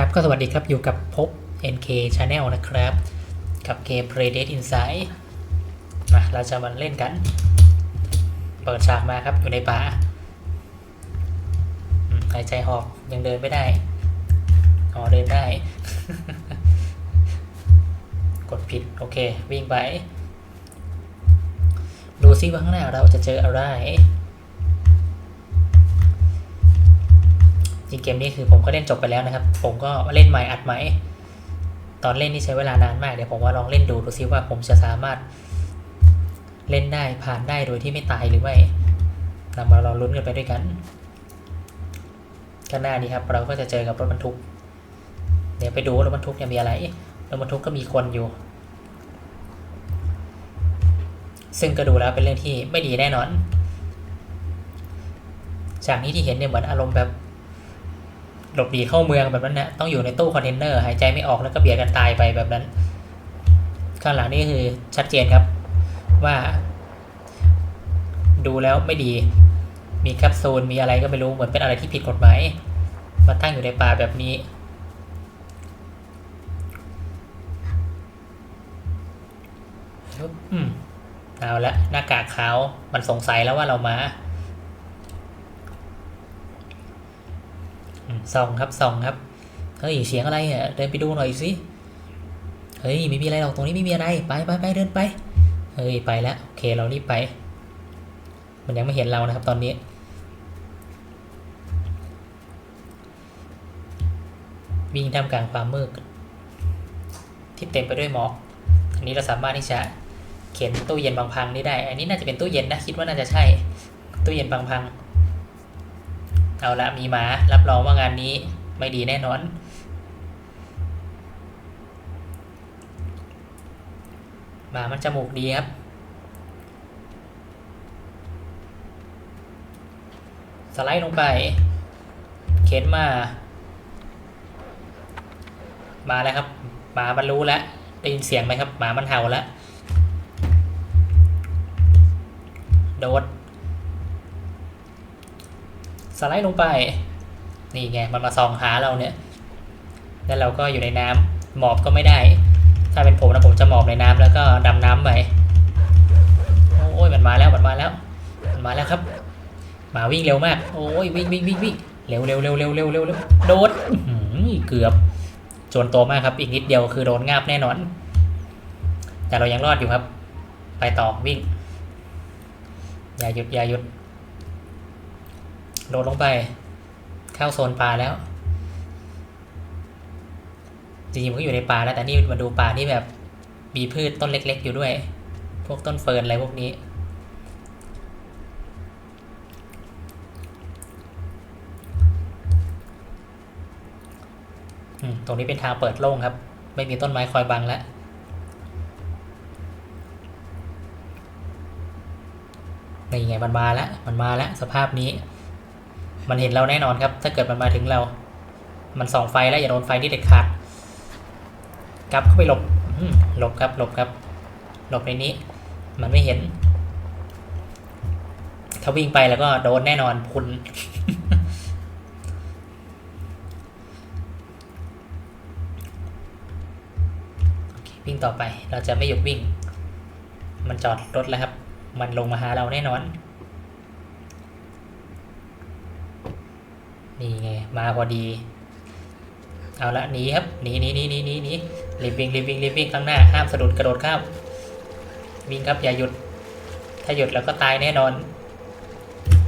ครับก็สวัสดีครับอยู่กับพบ NK Channel นะครับ กับเกม Play Dead Inside มาเราจะมาเล่นกัน เปิดฉากมาครับอยู่ในป่าหายใจหอบยังเดินไม่ได้ อ๋อเดินได้ กดผิด โอเค วิ่งไป ดูซิว่าข้างหน้าเราจะเจออะไร จริงเกมนี้คือผมก็เล่นจบไปแล้วนะครับ ผมก็เล่นใหม่อัดใหม่ตอนเล่นนี่ใช้เวลานานมากเดี๋ยวผมว่าลองเล่นดูดูซิว่าผมจะสามารถเล่นได้ผ่านได้โดยที่ไม่ตายหรือไม่นำมาลองลุ้นกันไปด้วยกันข้างหน้านี้ครับเราก็จะเจอกับรถบรรทุก เดี๋ยวไปดูว่ารถบรรทุกเนี่ยมีอะไรรถบรรทุกก็มีคนอยู่ ซึ่งก็ดูแล้วเป็นเรื่องที่ไม่ดีแน่นอน จากนี้ที่เห็นเนี่ยเหมือนอารมณ์แบบ หลบหนีเข้าเมืองแบบนั้นนะต้องอยู่ในตู้คอนเทนเนอร์หายใจไม่ออกแล้วก็เบียดกันตายไปแบบนั้น ข้างหลังนี่คือชัดเจนครับว่า ดูแล้วไม่ดี มีแคปซูลมีอะไรก็ไม่รู้เหมือนเป็นอะไรที่ผิดกฎหมายมาตั้งอยู่ในป่าแบบนี้ อืมเอาละหน้ากากขาวมันสงสัยแล้วว่าเรามา อืม ส่องครับส่องครับ เฮ้ยเสียงอะไรอะเดินไปดูหน่อยสิเฮ้ยไม่มีอะไรหรอกตรงนี้ไม่มีอะไรไปไปไปเดินไปเฮ้ยไปแล้วโอเคเรารีบไป มันยังไม่เห็นเรานะครับตอนนี้ วิ่งท่ามกลางความมืดที่เต็มไปด้วยหมอกอันนี้เราสามารถที่จะเขียนตู้เย็นบางพังนี่ได้ อันนี้น่าจะเป็นตู้เย็นนะคิดว่าน่าจะใช่ตู้เย็นบางพัง เอาละมีหมารับรองว่างานนี้ไม่ดีแน่นอน หมามันจมูกดีครับ สไลด์ลงไป เข็นมา มาแล้วครับ หมามันรู้แล้วได้ยินเสียงไหมครับ หมามันเห่าแล้วโดด สไลด์ลงไป นี่ไงมันมาส่องหาเราเนี่ย แล้วเราก็อยู่ในน้ำหมอบก็ไม่ได้ ถ้าเป็นผมนะผมจะหมอบในน้ำแล้วก็ดำน้ำไปโอ้ยมันมาแล้วมันมาแล้ว มันมาแล้วครับหมาวิ่งเร็วมาก โอ้ยวิ่งวิ่งวิ่งวิ่งเร็วเร็วเร็วเร็วเร็วเร็วโดดอื้อหือเกือบจนโตวมากครับ อีกนิดเดียวคือโดนงาบแน่นอน แต่เรายังรอดอยู่ครับ ไปต่อวิ่ง อย่าหยุดอย่าหยุด โดดลงไป เข้าโซนป่าแล้ว จริงๆมันก็อยู่ในป่าแล้วแต่นี่มาดูป่าที่แบบมีพืชต้นเล็ก ๆ อยู่ด้วย พวกต้นเฟิร์นอะไรพวกนี้ ตรงนี้เป็นทางเปิดโล่งครับ ไม่มีต้นไม้คอยบังแล้วนี่ไงมันมาแล้ว มันมาแล้ว สภาพนี้ มันเห็นเราแน่นอนครับ ถ้าเกิดมันมาถึงเรา มันส่องไฟแล้วอย่าโดนไฟที่เด็ดขาดกลับเข้าไปหลบหลบครับหลบครับ หลบในนี้ มันไม่เห็น ถ้าวิ่งไปแล้วก็โดนแน่นอนพุนวิ่งต่อไปเราจะไม่หยุดวิ่ง มันจอดรถแล้วครับ มันลงมาหาเราแน่นอน นี่ไง มาพอดี เอาละหนีครับหนีหนีหนีหนีหนีหนีรีบวิ่งรีบวิ่งรีบวิ่งข้างหน้าห้ามสะดุดกระโดดข้ามวิ่งครับอย่าหยุด ถ้าหยุดแล้วก็ตายแน่นอน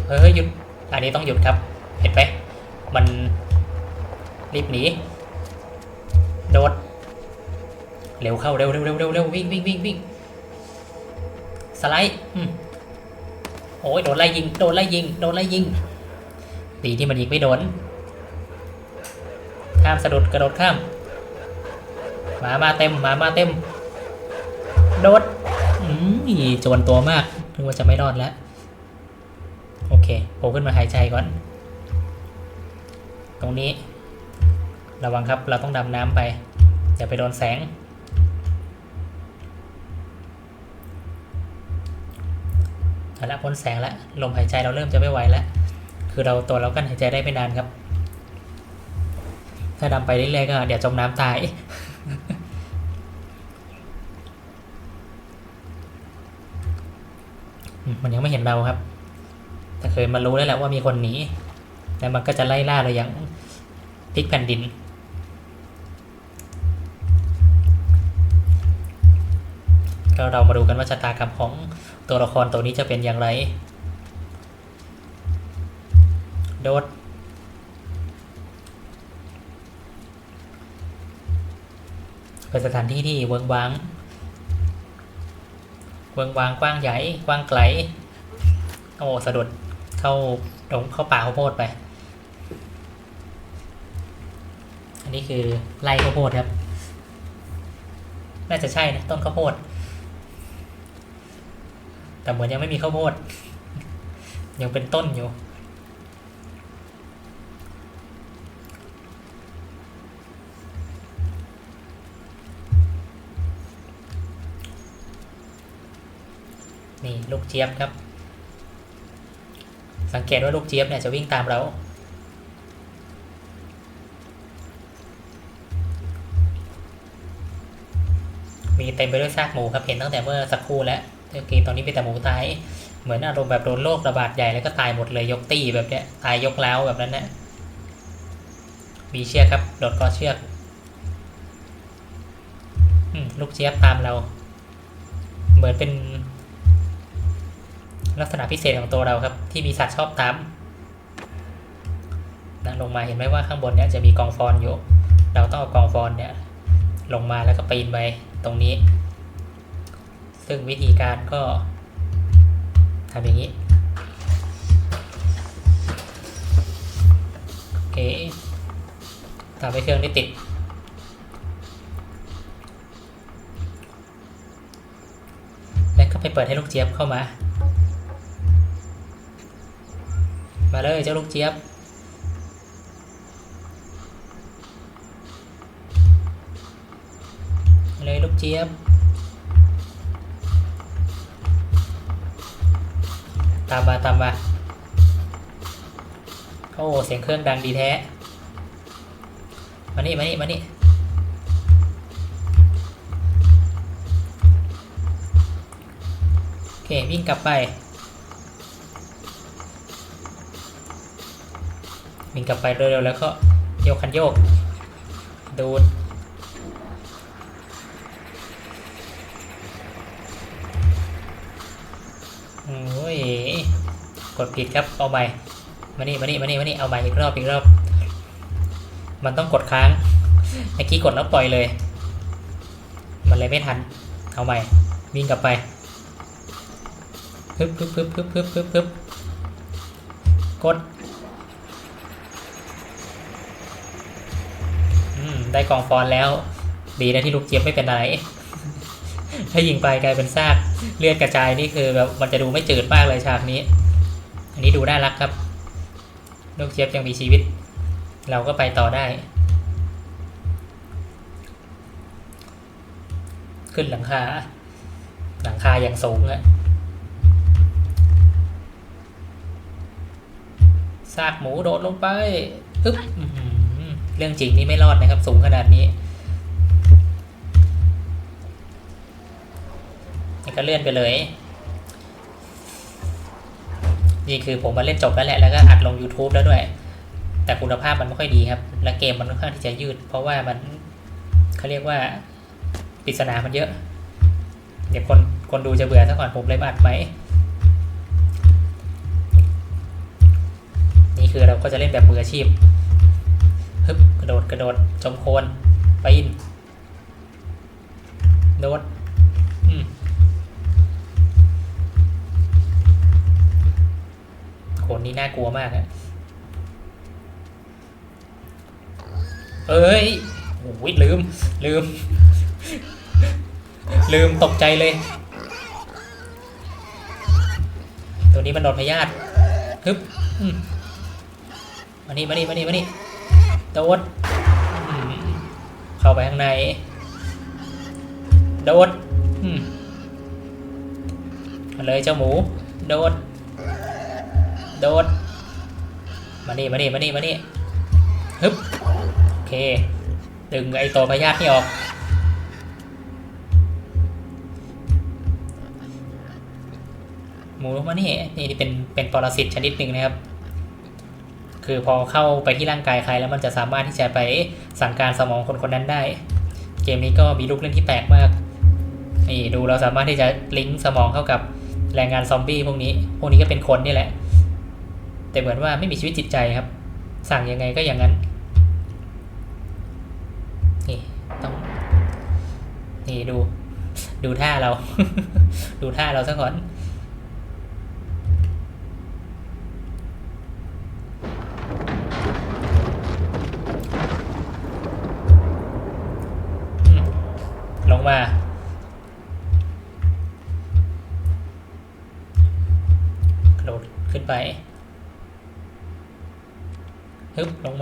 เฮ้ยหยุดอันนี้ต้องหยุดครับ เห็นไหมมันรีบหนีโดดเร็วเข้าเร็วเร็วเร็วเร็วเร็ววิ่งวิ่งวิ่งวิ่งสไลด์โอ้ยโดนไล่ยิงโดนไล่ยิงโดนไล่ยิง ดีที่มันยิงไม่โดน ข้ามสะดุดกระโดดข้ามหมามาเต็มหมามาเต็ม โดดอืมโจรตัวมากนึกว่าจะไม่รอดแล้ว โอเคโผล่ขึ้นมาหายใจก่อน ตรงนี้ ระวังครับเราต้องดำน้ำไปอย่าไปโดนแสงเอาละพ้นแสงแล้วลมหายใจเราเริ่มจะไม่ไหวแล้ว คือเราตัวเรากั้นหายใจได้ไม่นานครับ ถ้าดำไปเรื่อยๆก็เดี๋ยวจมน้ำตายมมันยังไม่เห็นเราครับ แต่เคยมารู้แล้วแหละว่ามีคนหนีแล้วมันก็จะไล่ล่าเราอย่างพลิกแผ่นดิน ก็เรามาดูกันว่าชะตากรรมของตัวละครตัวนี้จะเป็นอย่างไร โดด เป็นสถานที่ที่เวิงว้าง เวิงว้างกว้างใหญ่กว้างไกล โอ้สะดุดเข้าตรงเข้าป่าข้าวโพดไป อันนี้คือไร่ข้าวโพดครับ น่าจะใช่นะต้นข้าวโพด แต่เหมือนยังไม่มีข้าวโพด ยังเป็นต้นอยู่ นี่ลูกเจี๊ยบครับ สังเกตว่าลูกเจี๊ยบเนี่ยจะวิ่งตามเรา มีเต็มไปด้วยซากหมูครับเห็นตั้งแต่เมื่อสักครู่แล้วเมื่อกี้ตอนนี้เป็นแต่หมูตาย เหมือนอารมณ์แบบโดนโรคระบาดใหญ่แล้วก็ตายหมดเลยยกตีแบบเนี้ยตายยกแล้วแบบนั้นนะมีเชือกครับโดดกอเชือกอลูกเจี๊ยบตามเรา เหมือนเป็น ลักษณะพิเศษของตัวเราครับ ที่มีสัตว์ชอบตามนะลงมาเห็นไหมว่าข้างบนเนี่ยจะมีกองฟอนอยู่ เราต้องเอากองฟอนเนี่ยลงมาแล้วก็ปีนไปตรงนี้ ซึ่งวิธีการก็ทำอย่างนี้โอเคทำให้เครื่องนี้ติดแล้วก็ไปเปิดให้ลูกเจี๊ยบเข้ามา มาเลยเจ้าลูกเจี๊ยบ เลยลูกเจี๊ยบ ตามมาตามมาโอ้เสียงเครื่องดังดีแท้ มานี่มานี่มานี่โอเควิ่งกลับไป วิ่งกลับไปเร็วๆแล้วก็โยกคันโยก ดูดโอ้ยกดผิดครับเอาใหม่มานี่มานี่มานี่มานี่เอาใหม่อีกรอบอีกรอบ มันต้องกดค้างเมื่อกี้กดแล้วปล่อยเลย มันเลยไม่ทัน เอาใหม่ วิ่งกลับไปพึบพึบพึบพึบพึบพึบพึบกด ได้กองฟอนแล้ว ดีนะที่ลูกเจี๊ยบไม่เป็นอะไร ถ้ายิงไปกลายเป็นซากเลือดกระจายนี่คือแบบมันจะดูไม่จืดมากเลยฉากนี้ อันนี้ดูน่ารักครับ ลูกเจี๊ยบยังมีชีวิต เราก็ไปต่อได้ ขึ้นหลังคา หลังคาอย่างสูงอะซากหมูโดดลงไปอึ๊บ เรื่องจริงนี่ไม่รอดนะครับ สูงขนาดนี้แล้วก็เลื่อนไปเลย นี่คือผมมาเล่นจบแล้วแหละ แล้วก็อัดลง YouTube แล้วด้วย แต่คุณภาพมันไม่ค่อยดีครับ และเกมมันค่อนข้างที่จะยืด เพราะว่ามันเขาเรียกว่าปริศนามันเยอะ เดี๋ยวคนคนดูจะเบื่อซะก่อนผมเลยอัดไหมนี่คือเราก็จะเล่นแบบมืออาชีพ ฮึบกระโดดกระโดดจมโคลนปีนโดดโคนนี้น่ากลัวมากอะเอ้ยโอ้ยลืม ลืม ลืมตกใจเลย ตัวนี้มันโดนพยาธิฮึบอืมมานี่มานี่มานี่มานี่ โดด เข้าไปข้างใน โดดมาเลยเจ้าหมู โดด โดด มานี่มานี่มานี่มานี่ฮึบ โอเค ดึงไอตัวพยาธินี่ออก หมูมานี่นี่เป็นเป็นปรสิตชนิดหนึ่งนะครับ คือพอเข้าไปที่ร่างกายใครแล้วมันจะสามารถที่จะไปสั่งการสมองคนคนนั้นได้ เกมนี้ก็มีลูกเล่นที่แปลกมากนี่ดูเราสามารถที่จะลิงก์สมองเข้ากับแรงงานซอมบี้พวกนี้ พวกนี้ก็เป็นคนนี่แหละ แต่เหมือนว่าไม่มีชีวิตจิตใจครับ สั่งยังไงก็อย่างนั้น นี่ต้อง นี่ดู ดูท่าเรา ดูท่าเราซะก่อน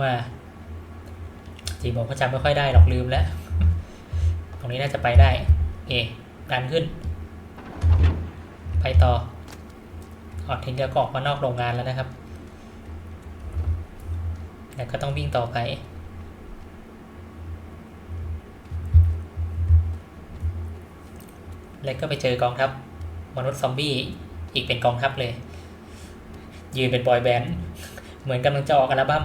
มา จริงผมก็จำไม่ค่อยได้หรอกลืมแล้ว ตรงนี้น่าจะไปได้โอเคดันขึ้น ไปต่อออกทิ้งจะออกมานอกโรงงานแล้วนะครับแล้วก็ต้องวิ่งต่อไปแล้วก็ไปเจอกองทัพมนุษย์ซอมบี้อีกเป็นกองทัพเลย ยืนเป็นบอยแบนด์ เหมือนกำลังจะออกอัลบั้ม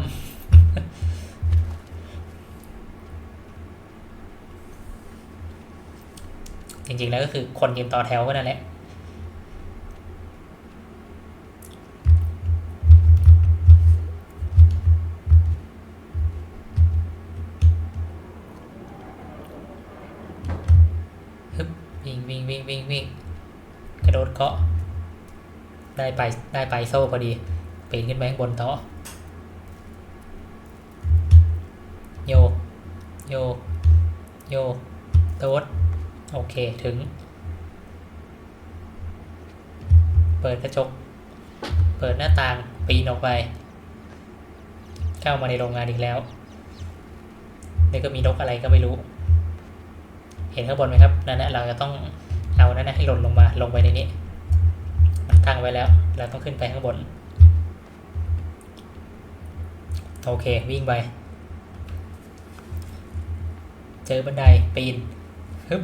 จริงๆแล้วก็คือคนยืนต่อแถวก็นั่นแหละฮึบวิ่งวิ่งวิ่งวิ่งวิ่งกระโดดเกาะ ได้ไปได้ไปโซ่พอดีปีนขึ้นไปข้างบนต่อโยโยโยโดด โอเคถึง เปิดกระจก เปิดหน้าต่างปีนออกไปเข้ามาในโรงงานอีกแล้วนี่ก็มีนกอะไรก็ไม่รู้ เห็นข้างบนไหมครับนั่นนะเราจะต้องเอานั่นนะให้หล่นลงมาลงไปในนี้มันตั้งไว้แล้ว เราต้องขึ้นไปข้างบน โอเควิ่งไป เจอบันไดปีนฮึบ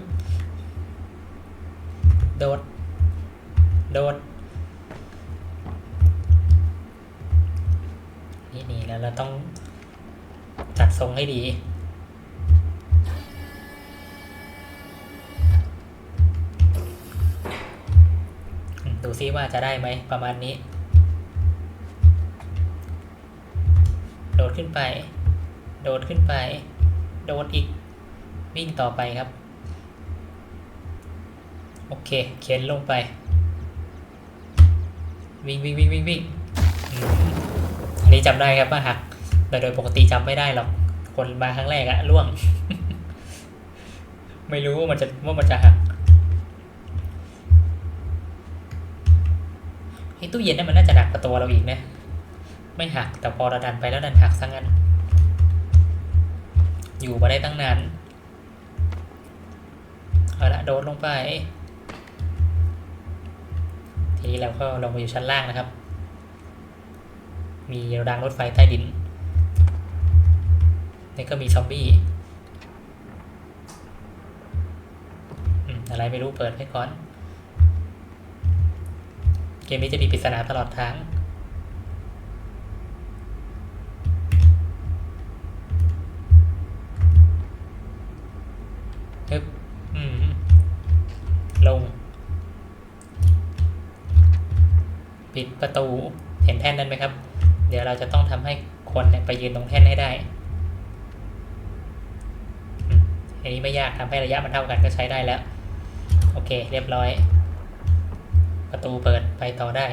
โดด โดด นี่นี่แล้วเราต้องจัดทรงให้ดี ดูซิว่าจะได้ไหมประมาณนี้ โดดขึ้นไป โดดขึ้นไป โดดอีก วิ่งต่อไปครับ โอเค เข็นลงไป วิ่งวิ่งวิ่งวิ่งวิ่งอันนี้จำได้ครับว่าหักแต่โดยปกติจำไม่ได้หรอก คนมาครั้งแรกอะล่วง ไม่รู้ว่ามันจะว่ามันจะหักไอ้ตู้เย็นนี่มันน่าจะหนักกว่าตัวเราอีกนะ ไม่หักแต่พอเราดันไปแล้วดันหักซะงั้น อยู่มาได้ตั้งนาน เอาละโดดลงไป ทีนี้เราก็ลงมาอยู่ชั้นล่างนะครับ มีรางรถไฟใต้ดิน นี่ก็มีซอมบี้อะไรไม่รู้เปิดให้ก่อน เกมนี้จะมีปริศนาตลอดทางอืม ปิดประตูเห็นแท่นนั้นไหมครับ เดี๋ยวเราจะต้องทำให้คนเนี่ยไปยืนตรงแท่นให้ได้อันนี้ไม่ยากทำให้ระยะมันเท่ากันก็ใช้ได้แล้ว โอเค เรียบร้อย ประตูเปิดไปต่อได้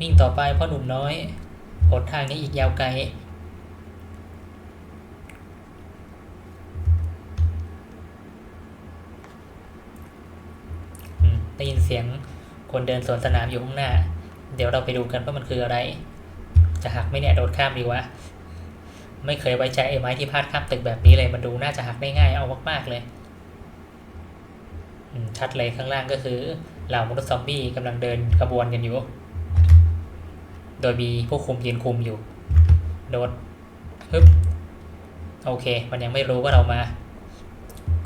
วิ่งต่อไปเพราะหนุ่มน้อยหนทางนี้อีกยาวไกล สียงคนเดินสวนสนามอยู่ข้างหน้า เดี๋ยวเราไปดูกันว่ามันคืออะไร จะหักไหม่เนี่ยโดดข้ามดีวะ ไม่เคยไว้ใจไอ้ไม้ที่พาดข้ามตึกแบบนี้เลย มันดูน่าจะหักได้ง่ายเอามากๆเลยชัดเลยข้างล่างก็คือเหล่ามนุษย์ซอมบี้กำลังเดินขบวนกันอยู่ โดยมีผู้คุมยืนคุมอยู่ โดดฮึบโอเค มันยังไม่รู้ว่าเรามา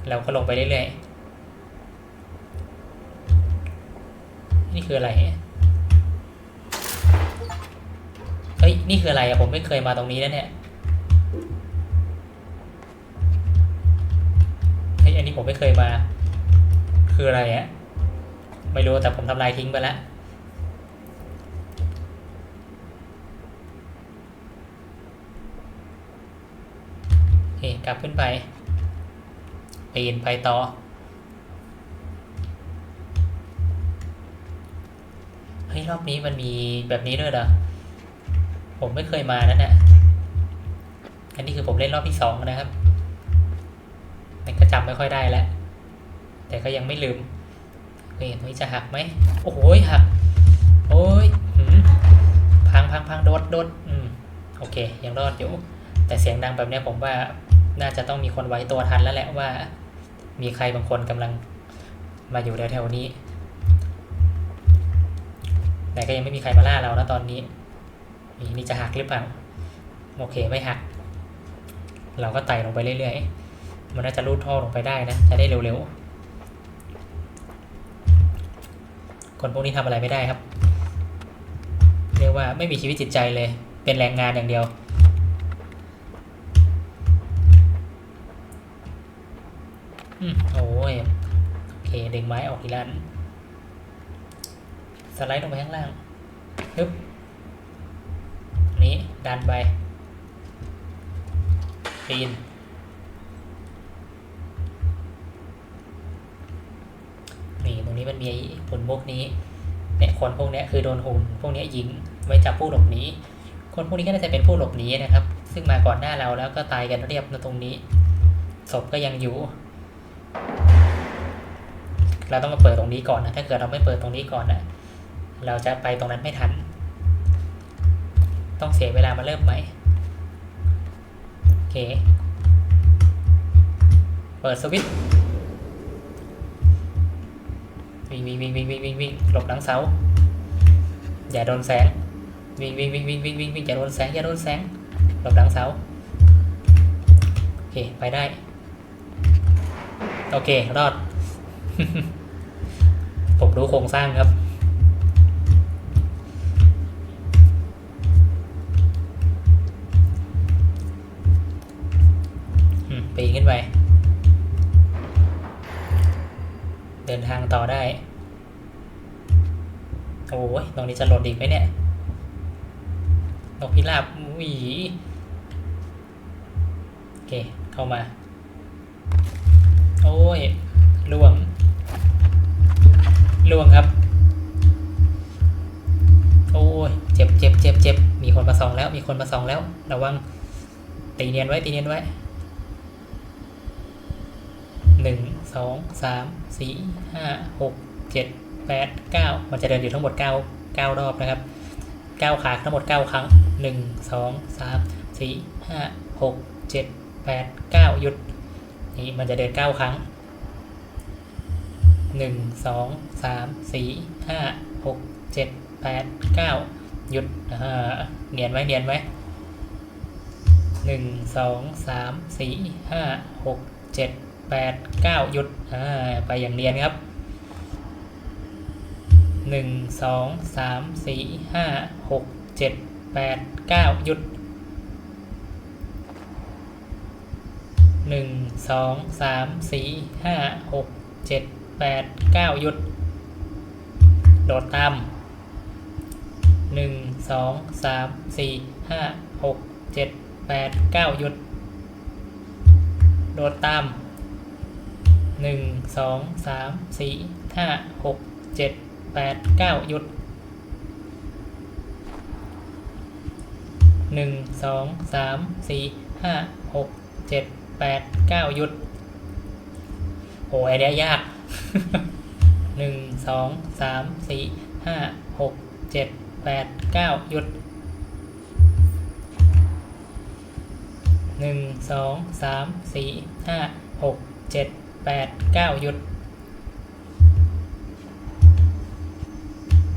เราก็ลงไปเรื่อยๆ นี่คืออะไรเฮ้ย นี่คืออะไรอะผมไม่เคยมาตรงนี้นะเนี่ยเฮ้ยอันนี้ผมไม่เคยมา คืออะไรอะไม่รู้แต่ผมทำลายทิ้งไปแล้วโอเคกลับขึ้นไปปีนไปต่อ ฮ้ยรอบนี้มันมีแบบนี้ด้วยเหรอ ผมไม่เคยมานั่นแหละอันนี้คือผมเล่นรอบที่สองนะครับมันก็จำไม่ค่อยได้แล้ว แต่ก็ยังไม่ลืมเฮ้ยตรงนี้จะหักไหม โอ้โหหัก โอ้ยหืมพังพังพังโดดโดดอืม โอเค ยังรอดอยู่ แต่เสียงดังแบบนี้ผมว่าน่าจะต้องมีคนไว้ตัวทันแล้วแหละว่า มีใครบางคนกำลังมาอยู่แถวๆนี้ แต่ก็ยังไม่มีใครมาล่าเรานะตอนนี้นี่นี่จะหักหรือเปล่าโอเคไม่หัก เราก็ไต่ลงไปเรื่อยๆ มันน่าจะลูดท่อลงไปได้นะ จะได้เร็วๆ คนพวกนี้ทำอะไรไม่ได้ครับ เรียกว่าไม่มีชีวิตจิตใจเลย เป็นแรงงานอย่างเดียวอืมโอ้ยโอเคดึงไม้ออกทีละอัน สไลด์ลงไปข้างล่างฮึบนี้ดันไปปีนนี่ตรงนี้มันมีหุ่นพวกนี้เนี่ยคนพวกเนี้ยคือโดนหุ่นพวกนี้ยิงไว้จับผู้หลบหนีคนพวกนี้ก็น่าจะเป็นผู้หลบหนีนะครับ ซึ่งมาก่อนหน้าเราแล้วก็ตายกันเรียบตรงนี้ศพก็ยังอยู่ เราต้องมาเปิดตรงนี้ก่อนนะถ้าเกิดเราไม่เปิดตรงนี้ก่อนนะ เราจะไปตรงนั้นไม่ทัน ต้องเสียเวลามาเริ่มใหม่โอเค เปิดสวิตช์วิ่งวิ่งวิ่งวิ่งวิ่งวิ่งวิ่งหลบหลังเสา อย่าโดนแสง วิ่งวิ่งวิ่งวิ่งวิ่งวิ่งวิ่งอย่าโดนแสงอย่าโดนแสง หลบหลังเสา โอเค ไปได้ โอเค รอด ผมรู้โครงสร้างครับ ปีนขึ้นไป เดินทางต่อได้ โอ้ยตรงนี้จะหล่นอีกไหมเนี่ยนกพิราบหวีโอเค เข้ามา โอ้ยล่วงล่วงครับ โอ้ยเจ็บเจ็บเจ็บเจ็บมีคนมาส่องแล้ว มีคนมาส่องแล้ว ระวังตีเนียนไว้ตีเนียนไว้ หนึ่งสองสามสี่ห้าหกเจ็ดแปดเก้ามันจะเดินอยู่ทั้งหมดเก้าเก้ารอบนะครับเก้าขาทั้งหมดเก้าครั้งหนึ่งสองสามสี่ห้าหกเจ็ดแปดเก้าหยุดนี่มันจะเดินเก้าครั้งหนึ่งสองสามสี่ห้าหกเจ็ดแปดเก้าหยุดเนียนไว้เนียนไว้หนึ่งสองสามสี่ห้าหกเจ็ด แปดเก้าหยุดอ่าไปอย่างเนียนครับหนึ่งสองสามสี่ห้าหกเจ็ดแปดเก้าหยุดหนึ่งสองสามสี่ห้าหกเจ็ดแปดเก้าหยุด โดดตามหนึ่งสองสามสี่ห้าหกเจ็ดแปดเก้าหยุด โดดตาม หนึ่งสองสามสี่ห้าหกเจ็ดแปดเก้าหยุดหนึ่งสองสามสี่ห้าหกเจ็ดแปดเก้าหยุดโอ้ยอันเนี้ยยากหนึ่งสองสามสี่ห้าหกเจ็ดแปดเก้าหยุดหนึ่งสองสามสี่ห้าหกเจ็ด แปดเก้าหยุด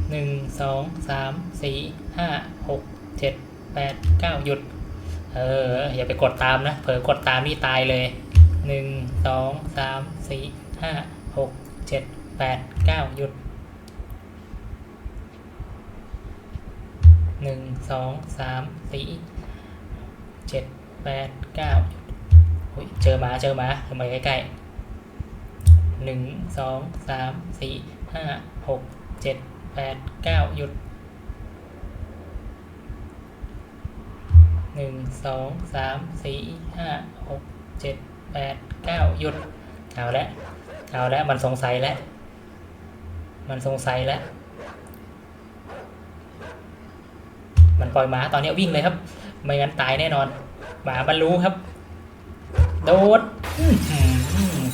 หนึ่งสองสามสี่ห้าหกเจ็ดแปดเก้าหยุด เออ อย่าไปกดตามนะ เผลอกดตามนี่ตายเลยหนึ่งสองสามสี่ห้าหกเจ็ดแปดเก้าหยุดหนึ่งสองสามสี่เจ็ดแปดเก้าหยุดอุ๊ยเจอหมาเจอหมาทำไมใกล้ๆ หนึ่งสองสามสี่ห้าหกเจ็ดแปดเก้าหยุดหนึ่งสองสามสี่ห้าหกเจ็ดแปดเก้าหยุด เอาละเอาละมันสงสัยแล้ว มันสงสัยแล้ว มันปล่อยหมาตอนนี้วิ่งเลยครับ ไม่งั้นตายแน่นอน หมามันรู้ครับ โดด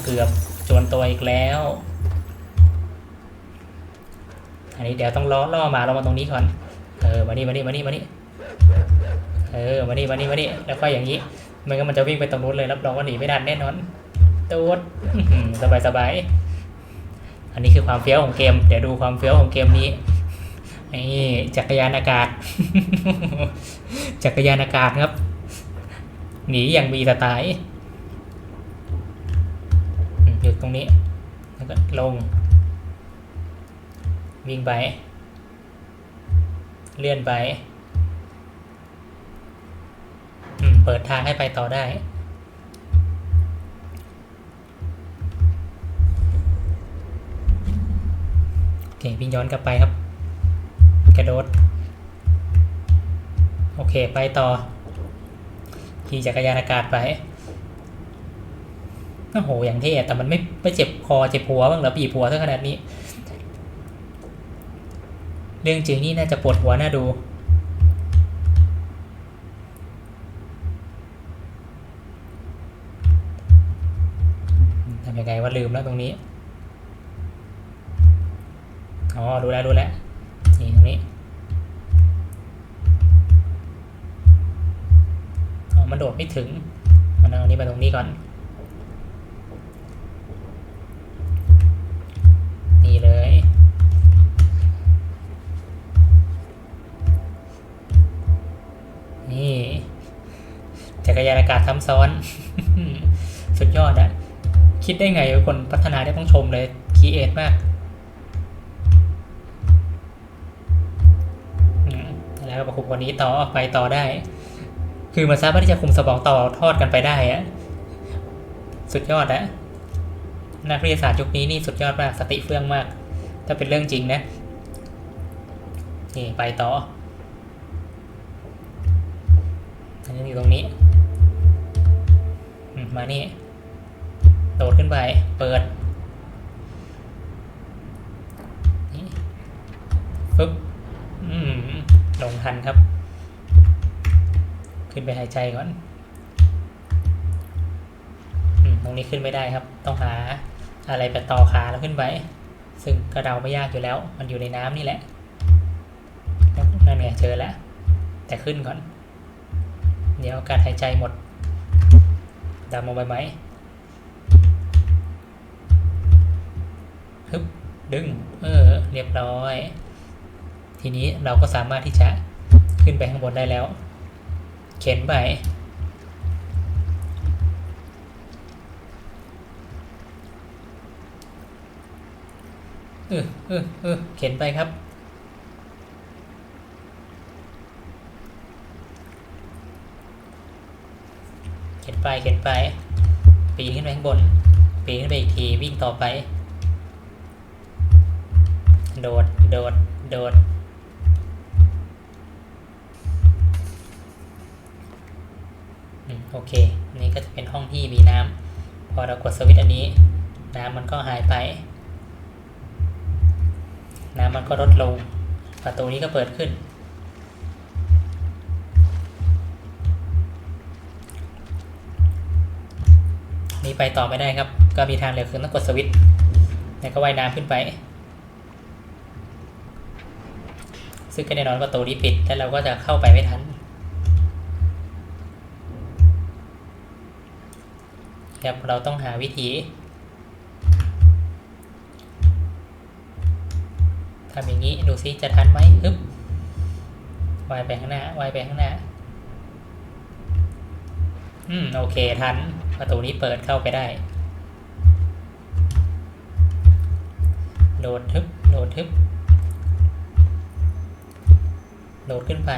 เกือบ จวนตัวอีกแล้ว อันนี้เดี๋ยวต้องล้อล่อหมาเรามาตรงนี้ก่อน เออมานี่มานี่มานี่มานี่เออมานี่มานี่มานี่แล้วก็อย่างนี้ มันก็มันจะวิ่งไปตรงนู้นเลยรับรองว่าหนีไม่ทันแน่นอนโดดสบายสบายอันนี้คือความเฟี้ยวของเกม เดี๋ยวดูความเฟี้ยวของเกมนี้นี่จักรยานอากาศ จักรยานอากาศครับ หนีอย่างมีสไตล์ รงนี้ แล้วก็ลง วิ่งไป เลื่อนไปเปิดทางให้ไปต่อได้ โอเควิ่งย้อนกลับไปครับ กระโดด โอเค ไปต่อขี่จักรยานอากาศไป โอ้โห อย่างเท่แต่มันไม่ไม่เจ็บคอเจ็บหัวบ้างหรือบีบหัวซะขนาดนี้ เรื่องจริงนี่น่าจะปวดหัวน่าดูทำยังไงว่าลืมแล้วตรงนี้ อ๋อรู้แล้วรู้แลนี่ตรงนี้อ๋อมันโดดไม่ถึง มันเอาอันนี้มาตรงนี้ก่อน ยนี่ จักรยานอากาศซ้ำซ้อน สุดยอดอะคิดได้ไงคนพัฒนาได้ต้องชมเลยคีเอทมากแล้วประคุมคนนี้ต่อไปต่อได้ คือมันสามารถที่จะคุมสมองต่อทอดกันไปได้อะสุดยอดอะนักวิทยาศาสตร์ยุคนี้นี่สุดยอดมาก สติเฟื่องมาก ถ้าเป็นเรื่องจริงนะนี่ไปต่ออันนี้อยู่ตรงนี้มานี่ โดดขึ้นไป เปิดนี่ฟึบอืมลงทันครับ ขึ้นไปหายใจก่อนอืมตรงนี้ขึ้นไม่ได้ครับ ต้องหาอะไรไปต่อขาแล้วขึ้นไป ซึ่งก็เดาไม่ยากอยู่แล้ว มันอยู่ในน้ำนี่แหละนั่นไงเจอแล้ว แต่ขึ้นก่อน เดี๋ยวการหายใจหมดดำลงไปไหมฮึบดึง เออ เรียบร้อย ทีนี้เราก็สามารถที่จะขึ้นไปข้างบนได้แล้ว เข็นไป เออเออเออเข็นไปครับ เข็นไปเข็นไปปีนขึ้นไปข้างบนปีนขึ้นไปอีกทีวิ่งต่อไป โดดโดดโดดโอเค นี่ก็จะเป็นห้องที่มีน้ำพอเรากดสวิตช์อันนี้ น้ำมันก็หายไป น้ำมันก็ลดลง ประตูนี้ก็เปิดขึ้น นี่ไปต่อไม่ได้ครับ ก็มีทางเลือกคือต้องกดสวิตช์แล้วก็ว่ายน้ำขึ้นไป ซึ่งก็แน่นอนประตูนี้ปิด แล้วเราก็จะเข้าไปไม่ทันครับเราต้องหาวิธี ทำอย่างนี้ดูซิจะทันไหมฮึบวายไปข้างหน้าวายไปข้างหน้า อืมโอเคทัน ประตูนี้เปิดเข้าไปได้ โดดทึบ โดดทึบ โดดขึ้นไป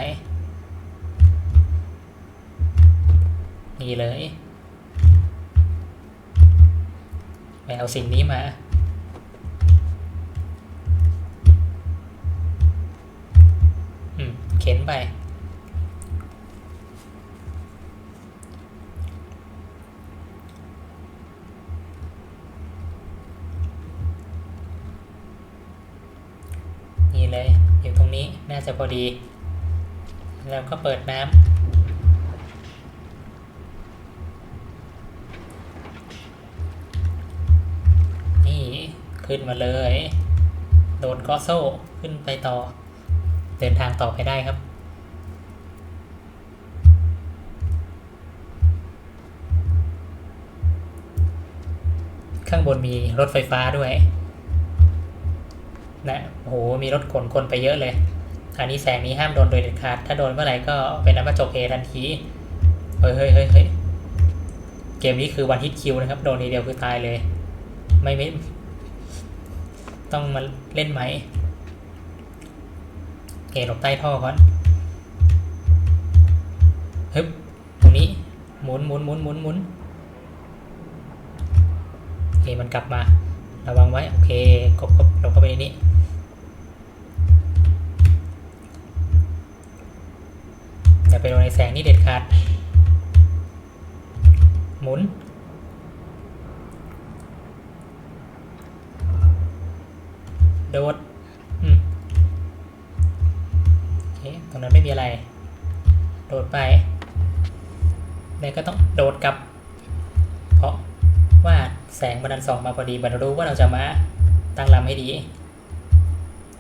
นี่เลย ไปเอาสิ่งนี้มา ไป นี่เลยอยู่ตรงนี้น่าจะพอดี แล้วก็เปิดน้ำนี่ขึ้นมาเลย โดดก็โซ่ขึ้นไปต่อ เดินทางต่อไปได้ครับ ข้างบนมีรถไฟฟ้าด้วยนะโอ้โหมีรถขนคนไปเยอะเลย อันนี้แสงนี้ห้ามโดนโดยเด็ดขาด ถ้าโดนเมื่อไหร่ก็เป็นน้ำกระจกเอทันทีเฮ้ยเฮ้ยเฮ้ยเฮ้ยเกมนี้คือวันฮิตคิวนะครับ โดนทีเดียวคือตายเลย ไม่ไม่ต้องมาเล่นไหมเกลบใต้ท่อก่อนฮึบตรงนี้หมุนหมุนหมุนหมุนหมุน เคมันกลับมาระวังไว้ โอเคกบกบลบเข้าไปในนี้อย่าไปโดนในแสงนี่เด็ดขาด หมุน โดดโอเคตรงนั้นไม่มีอะไร โดดไปแล้วก็ต้องโดดกลับ เพราะว่า แสงมันดันสองมาพอดีบันรู้ว่าเราจะมาตั้งลำให้ดี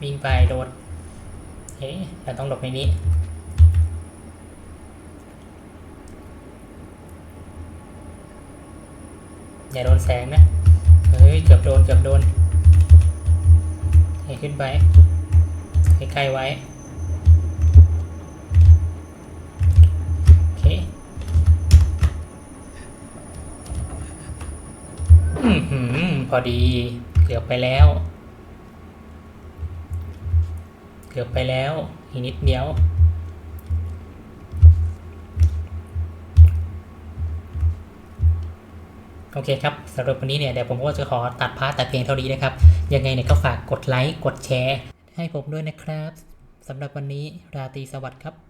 วิ่งไปโดดเฮ้เราต้องหลบในนี้ อย่าโดนแสงนะ เฮ้ย เกือบโดน เกือบโดนให้ขึ้นไปใกล้ๆไว้ โอเค อือหือ พอดีเกือบไปแล้ว เกือบไปแล้ว อีกนิดเดียว โอเคครับสำหรับวันนี้เนี่ยเดี๋ยวผมก็จะขอตัดพาร์ทแต่เพียงเท่านี้นะครับ ยังไงเนี่ยก็ฝากกดไลค์ กดแชร์ ให้ผมด้วยนะครับสำหรับวันนี้ราตรีสวัสดิ์ครับ